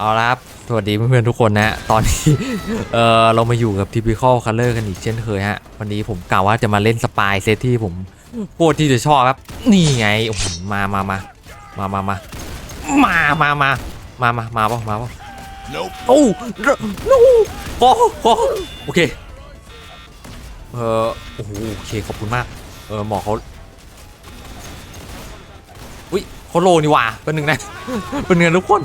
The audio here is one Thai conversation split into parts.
เอาละครับ สวัสดีเพื่อนๆทุกคนนะ ตอนนี้ เออเรามาอยู่กับ typical color กันอีกเช่นเคยฮะ วันนี้ผมกล่าวว่าจะมาเล่นสปายเซตที่ผมโคตรที่จะชอบครับ นี่ไงโอ้โหมามามามามามามามามามามามาป่ะมาป่ะ Nope. โอ้โนโอ้โหโอเค เออโอ้โหโอเค ขอบคุณมาก เออหมอเขา อุ้ยเขาโลนี่หว่าเป็นหนึ่งนะเป็นเงินทุกคน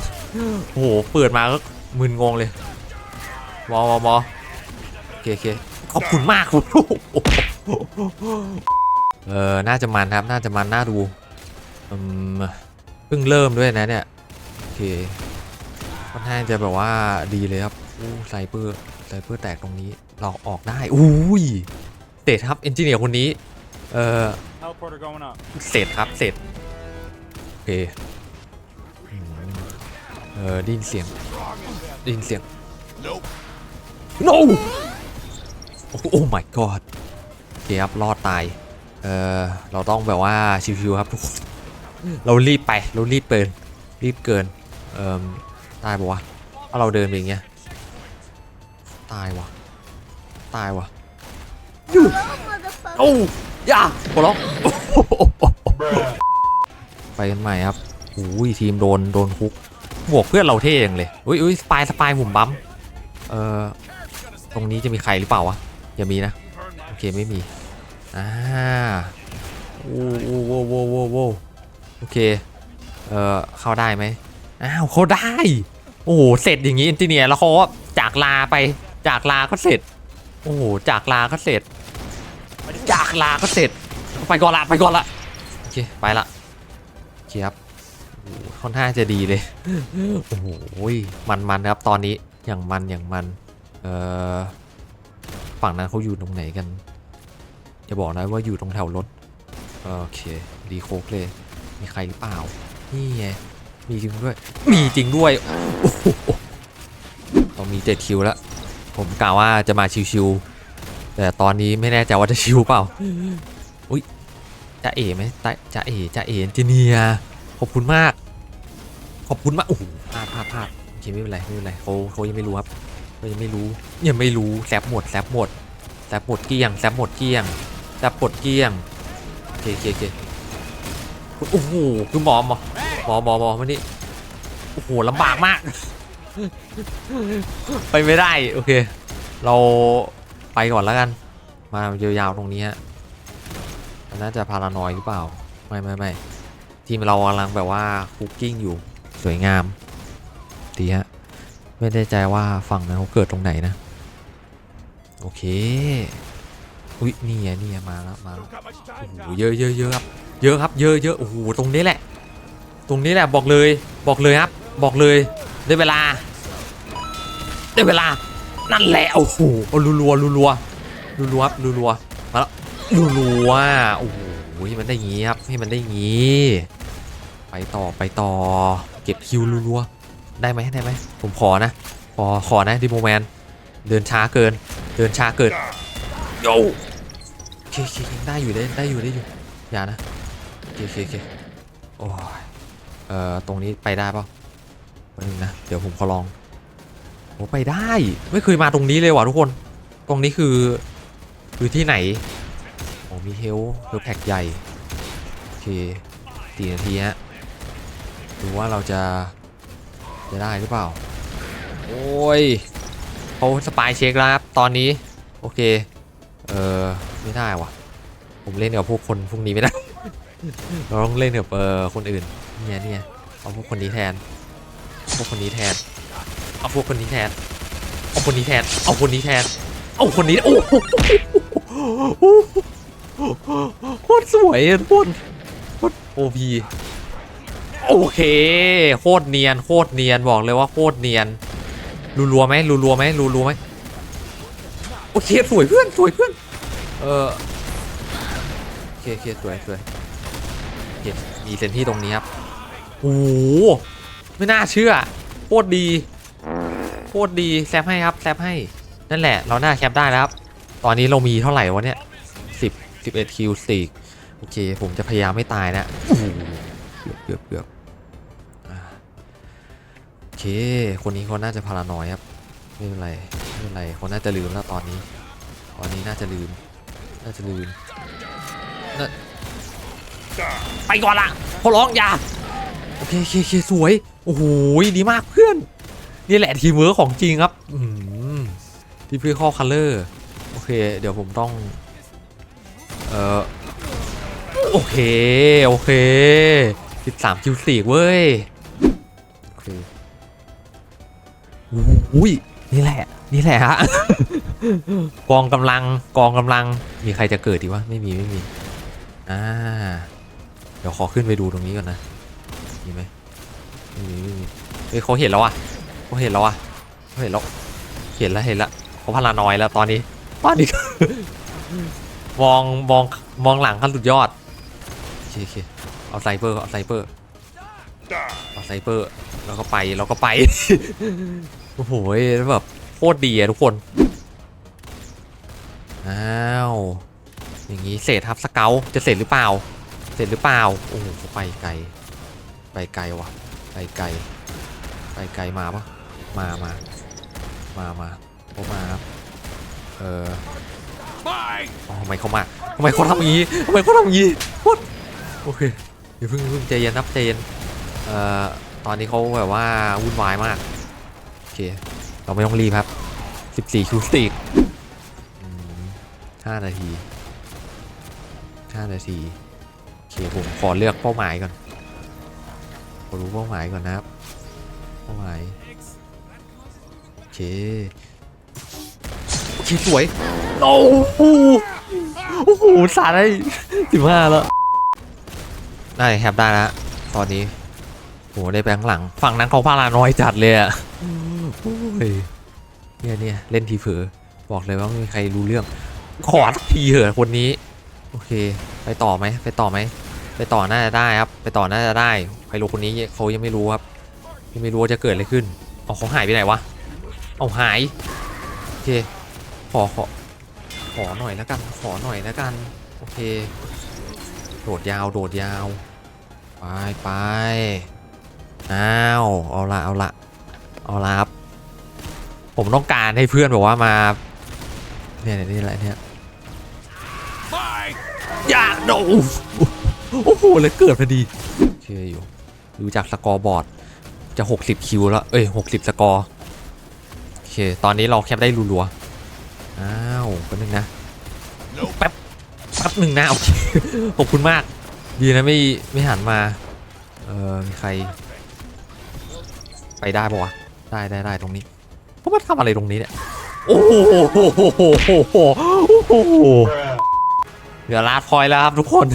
โอ้โหเปิดมาก็มึนงงเลยมอมอมอโอเคโอเคขอบคุณมากคุณเออน่าจะมันครับน่าจะมันน่าดูอืมเพิ่งเริ่มด้วยนะเนี่ยโอเคค่อนข้างจะแบบว่าดีเลยครับอู้ไซเปอร์ไซเปอร์แตกตรงนี้เราออกได้อุ้ยเสร็จครับเอนจิเนียร์คนนี้เออ Teleporter going up. เสร็จครับเสร็จโอ เคอืมเออได้ยินเสียงได้ยินเสียง Nope. no โอ้โอ้ my god โอเคครับรอดตาย เออเราต้องแบบว่าชิวๆครับทุกคน เรารีบไป เรารีบเกิน รีบเกิน เอ่อตายปะวะถ้าเราเดินไปอย่างเงี้ย ตายวะตายวะโอ้ย่าหัวเราะ ไปกันใหม่ครับอุ้ยทีมโดนโดนคุกบวกเพื่อนเราเท่ยังเลยอุ้ยอุ้ยสปายสปายผมบัมเอ่อตรงนี้จะมีใครหรือเปล่าวะอย่ามีนะโอเคไม่มีอ่าโอ้โอ้โว้โว้โว้โว้โอเคเอ่อเข้าได้ไหมอ้าวเข้าได้โอ้โหเสร็จอย่างงี้เอนจิเนียร์แล้วเขาจากลาไปจากลาก็เสร็จโอ้โหจากลาก็เสร็จจากลาก็เสร็จไปก่อนละไปก่อนละโอเคไปละ คครับค่อนข้างจะดีเลย โอ้โหมันมันครับตอนนี้อย่างมันอย่างมันเอ่อฝั่งนั้นเขาอยู่ตรงไหนกันอย่าบอกนะว่าอยู่ตรงแถวรถโอเคดีโคกเลยมีใครหรือเปล่านี่ไงมีจริงด้วย มีจริงด้วยโอ้โหเรามีเจ็ดคิวแล้วผมกล่าวว่าจะมาชิวๆแต่ตอนนี้ไม่แน่ใจว่าจะชิวเปล่า จะเอ๋ไหมจะจะเอ๋จะเอ๋เจเนียขอบคุณมาก ขอบคุณมากโอ้โหพลาดพลาดพลาดโอเคไม่เป็นไรไม่เป็นไรเขาเขายังไม่รู้ครับเขายังไม่รู้ยังไม่รู้แซบหมดแซบหมดแซบหมดเกี้ยงแซบหมดเกี้ยงแซบหมดเกี้ยงโอเคโอเคโอเคโอ้โหคือหมอหมอหมอหมอหมอมานี่โอ้โหลำบากมาก ไปไม่ได้ โอเค เราไปก่อนแล้วกัน มายาวๆตรงนี้ฮะ มันน่าจะพารานอยหรือเปล่า ไม่ไม่ไม่ทีมเรากำลังแบบว่าคุกกิ้งอยู่สวยงาม ดีฮะ ไม่แน่ใจว่าฝั่งนั้นเขาเกิดตรงไหนนะ โอเค อุ้ยนี่ไงนี่ไงมาแล้วมาแล้วโอ้โหเยอะเยอะเยอะครับเยอะครับเยอะเยอะโอ้โหตรงนี้แหละ ตรงนี้แหละบอกเลยบอกเลยครับ บอกเลยได้เวลา ได้เวลา นั่นแหละโอ้โหรัวรัวรัวรัวรัวครับรัว รัวมาแล้วรัวโอ้โหมันได้งี้ครับ ให้มันได้งี้ ไปต่อไปต่อ เก็บคิวรัวได้ไหมได้ไหม ผมขอนะ ขอขอนะดิโมแมน เดินช้าเกิน เดินช้าเกินโยโอเคโอเคโอเคได้อยู่ได้ได้อยู่ได้อยู่ อย่านะโอเคโอเคโอเคโอ้ยเอ่อ ตรงนี้ไปได้ป่าวันนึงนะ เดี๋ยวผมขอลองโอ้ไปได้ ไม่เคยมาตรงนี้เลยว่ะทุกคน ตรงนี้คือ คือที่ไหน มีเฮลเฮลแพ็กใหญ่ โอเคสี่นาทีฮะดูว่าเราจะจะได้หรือเปล่า โอ้ยเขาสปายเช็คแล้วครับ ตอนนี้ โอเค เออไม่ได้ว่ะ ผมเล่นกับพวกคนพวกนี้ไม่ได้ เราต้องเล่นกับเออคนอื่น เนี่ยเนี่ยเอาพวกคนนี้แทน พวกคนนี้แทน เอาพวกคนนี้แทน เอาคนนี้แทน เอาคนนี้แทน เอาคนนี้ โอ้ โคตรสวยอะทุกคนโคตรโอพีโอเค โคตรเนียน โคตรเนียน บอกเลยว่าโคตรเนียนรัวไหมรัวไหมรัวไหมโอเค สวยเพื่อน สวยเพื่อน เออโอเคโอเคสวยสวยโอเคมีเซนที่ตรงนี้ครับโอ้โหไม่น่าเชื่อ โคตรดี โคตรดี แซปให้ครับ แซปให้ นั่นแหละ เราหน่าแคปได้แล้วครับ ตอนนี้เรามีเท่าไหร่วะเนี่ย สิบสิบเอ็ดคิวสี่โอเค ผมจะพยายามไม่ตายนะโอ้โหเกือบเกือบเกือบอ่าเค คนนี้เขาน่าจะพารานอยครับไม่เป็นไรไม่เป็นไรเขาน่าจะลืมแล้วตอนนี้ ตอนนี้น่าจะลืม น่าจะลืมน่าไปก่อนละขอร้องอย่าโอเคโอเคโอเคสวย โอ้โหดีมากเพื่อน นี่แหละทีมเวิร์คของจริงครับ อืมที่พี่ข้อคัลเลอร์ โอเค เดี๋ยวผมต้องเออโอเค โอเค13คิวสี่เว้ย โอเคอุ้ยนี่แหละ นี่แหละฮะ กองกำลัง กองกำลัง มีใครจะเกิดดีวะ ไม่มี ไม่มี อ่า เดี๋ยวขอขึ้นไปดูตรงนี้ก่อนนะ มีไหมไม่มีไม่มีเฮ้ยเขาเห็นแล้วอะเขาเห็นแล้วอะเขาเห็นแล้ว เห็นแล้ว เห็นแล้วเขาพารานอยแล้วตอนนี้ตอนนี้ มองมองมองหลังขั้นสุดยอดโอเคโอเคเอาไซเปอร์เอาไซเปอร์เอาไซเปอร์แล้วก็ไปแล้วก็ไป โอ้โหแบบโคตรดีอะทุกคน อ้าว อย่างนี้เสร็จครับสเกลจะเสร็จหรือเปล่า เสร็จหรือเปล่า โอ้โหไปไกล ไปไกลวะไปไกล ไปไกลมาปะมามามามาเขามาครับ เออ ทำไมเขามาทำไมเขาทำอย่างนี้ทำไมเขาทำอย่างนี้วดโอเคเดี๋ยวเพิ่งเพิ่งใจเย็นครับใจเย็นเอ่อตอนนี้เขาแบบว่าวุ่นวายมากโอเคเราไม่ต้องรีบครับ 14คิวสติก5นาที 5 นาทีโอเคผมขอเลือกเป้าหมายก่อนขอรู้เป้าหมายก่อนนะครับเป้าหมายโอเค โอเคสวย โอ้โหโอ้โหสาดได้สิบห้าแล้ว ได้แฮปได้แล้วตอนนี้โหได้แบงค์หลัง ฝั่งนั้นเขาพาราน้อยจัดเลยอะโอ้ยเนี่ยเนี่ยเล่นทีเผลอบอกเลยว่าไม่มีใครรู้เรื่อง ขอสักทีเหอะคนนี้ โอเค ไปต่อไหมไปต่อไหมไปต่อน่าจะได้ครับ ไปต่อน่าจะได้ใครรู้คนนี้เขายังไม่รู้ครับยังไม่รู้ว่าจะเกิดอะไรขึ้นเอาเขาหายไปไหนวะเอาหายโอเคข อขอขอหน่อยแล้วกัน ขอหน่อยแล้วกัน โอเค โดดยาว โดดยาว ไปไปอ้าว เอาละเอาละเอาละครับ ผมต้องการให้เพื่อนบอกว่ามา เนี่ยนี่ยนี่อะไรเนี่ยอย่าโดโอ้โหเลยเกิดพอดีโอเคอยู่ ดูจากสกอร์บอร์ด จะ 60 คิวแล้ว เอ้ย 60 สกอร์ โอเค ตอนนี้เราแคปได้รัวๆ อ้าวแป๊บนึงนะแป๊บแป๊บหนึ่งนะโอเคขอบคุณมาก ดีนะไม่ไม่หันมา เออมีใคร ไปได้ปะวะ ได้ได้ได้ตรงนี้เพราะว่าทำอะไรตรงนี้เนี่ย โอ้โหโอ้โหโอ้โหโอ้โหเหลือลาดพอยแล้วครับทุกคน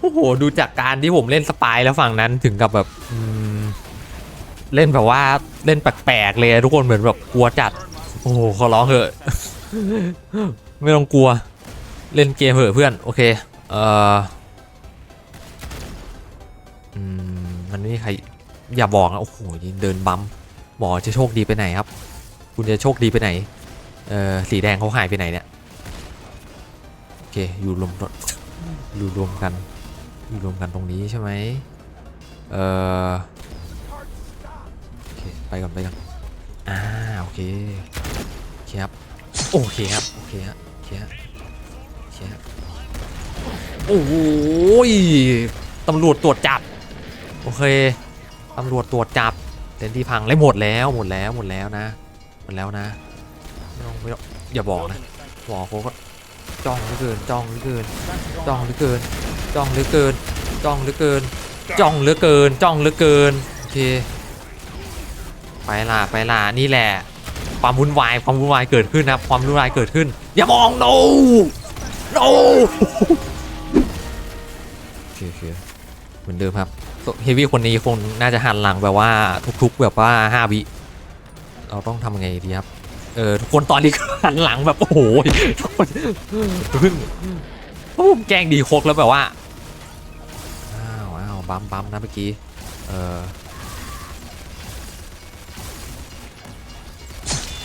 โอ้โห ดูจากการที่ผมเล่นสปายแล้วฝั่งนั้นถึงกับแบบเล่นแบบว่าเล่นแปลกๆเลยทุกคนเหมือนแบบกลัวจัด โอ้โหขอร้องเถอะ ไม่ต้องกลัว เล่นเกมเถอะเพื่อน โอเค เอ่อมันไม่มีใคร อย่าบอกนะ โอ้โห เดินบัมหมอจะโชคดีไปไหนครับ คุณจะโชคดีไปไหน เอ่อ สีแดงเขาหายไปไหนเนี่ย โอเค อยู่รวมอยู่รวมกัน อยู่รวมกันตรงนี้ใช่ไหมเอ่อ โอเค ไปก่อนไปก่อนอ่า โอเคโอเคครับ โอเคครับโอเคฮะโอเคฮะโอเคฮะโอ้ยตำรวจตรวจจับโอเคตำรวจตรวจจับเต็นที่พังเลยหมดแล้วหมดแล้วหมดแล้วนะหมดแล้วนะไม่ต้องไม่ต้องอย่าบอกนะบอกเขาก็จ้องเหลือเกินจ้องเหลือเกินจ้องเหลือเกินจ้องเหลือเกินจ้องเหลือเกินจ้องเหลือเกินจ้องเหลือเกินโอเคไปล่ะไปล่ะนี่แหละ ความวุ่นวายความวุ่นวายเกิดขึ้นนะครับความวุ่นวายเกิดขึ้น อย่ามอง no no โอเคโอเคเหมือนเดิมครับเฮฟวี่คนนี้คงน่าจะหันหลังแบบว่าทุกๆ แบบว่าห้าวิ เราต้องทำไงดีครับ เออทุกคนตอนนี้หันหลังแบบโอ้โหทุกคนพิ่งผมแกล้งดีโคกแล้วแบบว่า อ้าวอ้าวบัมบัมนะเมื่อกี้ เออ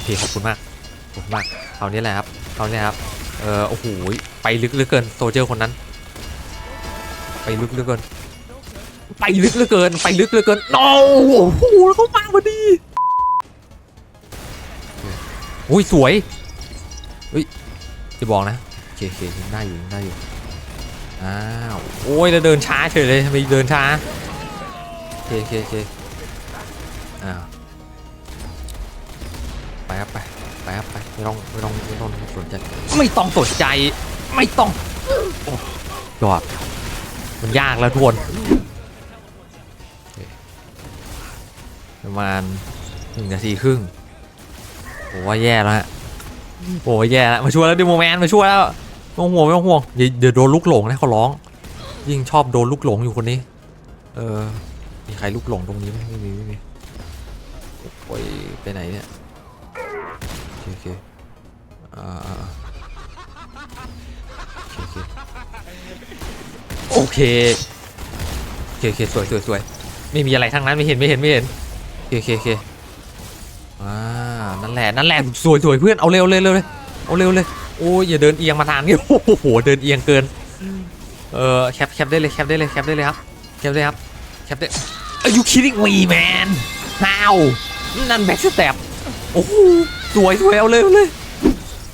เคขอบคุณมากขอบคุณมากเอานี้แหละครับเอานี้ครับเออโอ้โหไปลึกเหลือเกินโซเจอร์คนนั้น ไปลึกเหลือเกิน ไปลึกเหลือเกิน ไปลึกเหลือเกินโอ้โหเขามาพอดีอุ้ยสวยเฮ้ยจะบอกนะโอเคโอเคได้อยู่ได้อยู่อ้าวโอ้ยแล้วเดินช้าเฉยเลยทำไมเดินช้าโอเคโอเคโอเคอ้าว ไปครับไปไปครับไปไม่ต้องไม่ต้องไม่ต้องสนใจไม่ต้องสนใจ ไม่ต้องโอ้ยอดมันยากแล้วทุกคนประมาณหนึ่งนาทีครึ่งโอ้ว่าแย่แล้วฮะโอ้แย่แล้วมาช่วยแล้วดิโมแมนมาช่วยแล้วไม่ต้องห่วงไม่ต้องห่วงอย่าเดี๋ยวโดนลูกหลงนะเขาร้อง ยิ่งชอบโดนลูกหลงอยู่คนนี้ เออมีใครลูกหลงตรงนี้ไหมไม่มีไม่มีโอ้ยไปไหนเนี่ย โอเคโอเคอ่าอ่าอ่าโอเคโอเคโอเคโอเคสวยสวยสวยไม่มีอะไรทั้งนั้นไม่เห็นไม่เห็นไม่เห็นโอเคโอเคโอเคอ่านั่นแหละนั่นแหละสวยสวยเพื่อนเอาเร็วเร็วเร็วเลยเอาเร็วเลยโอ้ยอย่าเดินเอียงมาทางนี้โอ้โหเดินเอียงเกินเออแคปแคปได้เลยแคปได้เลยแคปได้เลยครับแคปได้ครับแคปได้ Are you kidding me man how นั่นแบ็กสเต็ปโอ้โห สวยสวยเอาเลยเอาเลย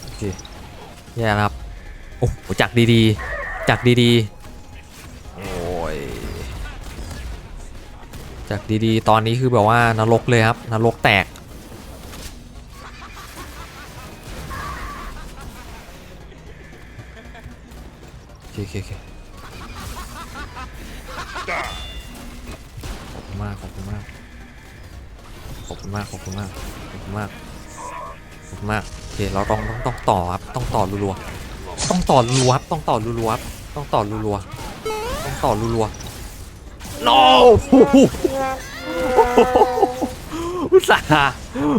โอเคแย่แล้วครับโอ้โหจักดีๆจักดีๆโอ้ยจากดีๆ ตอนนี้คือแบบว่านรกเลยครับนรกแตกโอเคโอเคโอเคขอบคุณมากขอบคุณมากขอบคุณมากขอบคุณมากขอบคุณมาก ขอบคุณมากโอเคเราต้องต้องต้องต่อครับต้องต่อรัวๆต้องต่อรัวๆครับต้องต่อรัวๆครับต้องต่อรัวๆต้องต่อรัวๆ no อุตส่าห์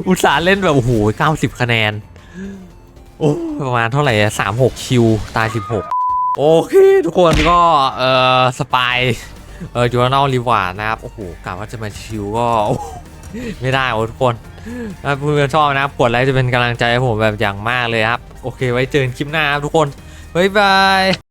อุตส่าห์เล่นแบบโอ้โห90คะแนนโอ้ประมาณเท่าไหร่อะ36คิวตาย16โอเค ทุกคนก็เอ่อสปายเอ่อจูนอลรีวาร์นะครับ โอ้โหกะว่าจะมาชิวก็ ไม่ได้โอ้ทุกคน ถ้าเพื่อนชอบนะครับกดไลค์จะเป็นกำลังใจให้ผมแบบอย่างมากเลยครับ โอเคไว้เจอกันคลิปหน้าครับทุกคนบ๊ายบาย